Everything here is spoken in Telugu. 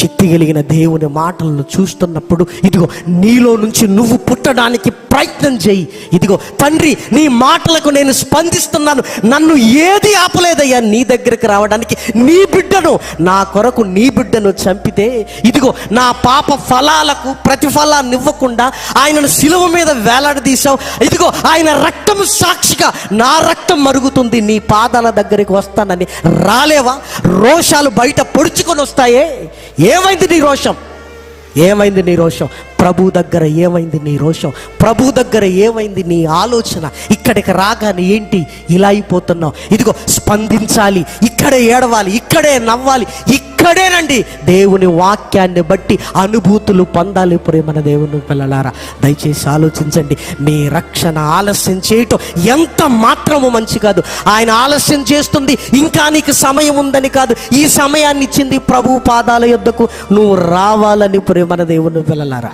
శక్తి కలిగిన దేవుని మాటలను చూస్తున్నప్పుడు ఇదిగో నీలో నుంచి నువ్వు పుట్టడానికి ప్రయత్నం చేయి. ఇదిగో తండ్రి నీ మాటలకు నేను స్పందిస్తున్నాను. నన్ను ఏది ఆపలేదయ్యా నీ దగ్గరికి రావడానికి. నీ బిడ్డను నా కొరకు నీ బిడ్డను చంపితే ఇదిగో నా పాప ఫలాలకు ప్రతిఫలాన్ని ఇవ్వకుండా ఆయనను శిలువ మీద వేలాడదీశావు. ఇదిగో ఆయన రక్తం సాక్షిగా నా రక్తం మరుగుతుంది నీ పాదాల దగ్గరికి వస్తానని రాలేవా? రోషాలు బయట పొడుచుకొని వస్తాయే? ఏమైంది నీ రోషం? ఏమైంది నీ రోషం? ప్రభు దగ్గర ఏమైంది నీ రోషం? ప్రభు దగ్గర ఏమైంది నీ ఆలోచన? ఇక్కడికి రాగానే ఏంటి? ఇలా అయిపోతున్నావు. ఇదిగో స్పందించాలి. ఇక్కడే ఏడవాలి ఇక్కడే నవ్వాలి ఇక్కడేనండి దేవుని వాక్యాన్ని బట్టి అనుభూతులు పొందాలి. ప్రేమన దేవుని పిల్లలారా దయచేసి ఆలోచించండి. నీ రక్షణ ఆలస్యం చేయటం ఎంత మాత్రము మంచి కాదు. ఆయన ఆలస్యం చేస్తుంది ఇంకా నీకు సమయం ఉందని కాదు. ఈ సమయాన్ని ఇచ్చింది ప్రభు పాదాల యొద్దకు నువ్వు రావాలని ప్రేమన దేవుని పిల్లలారా.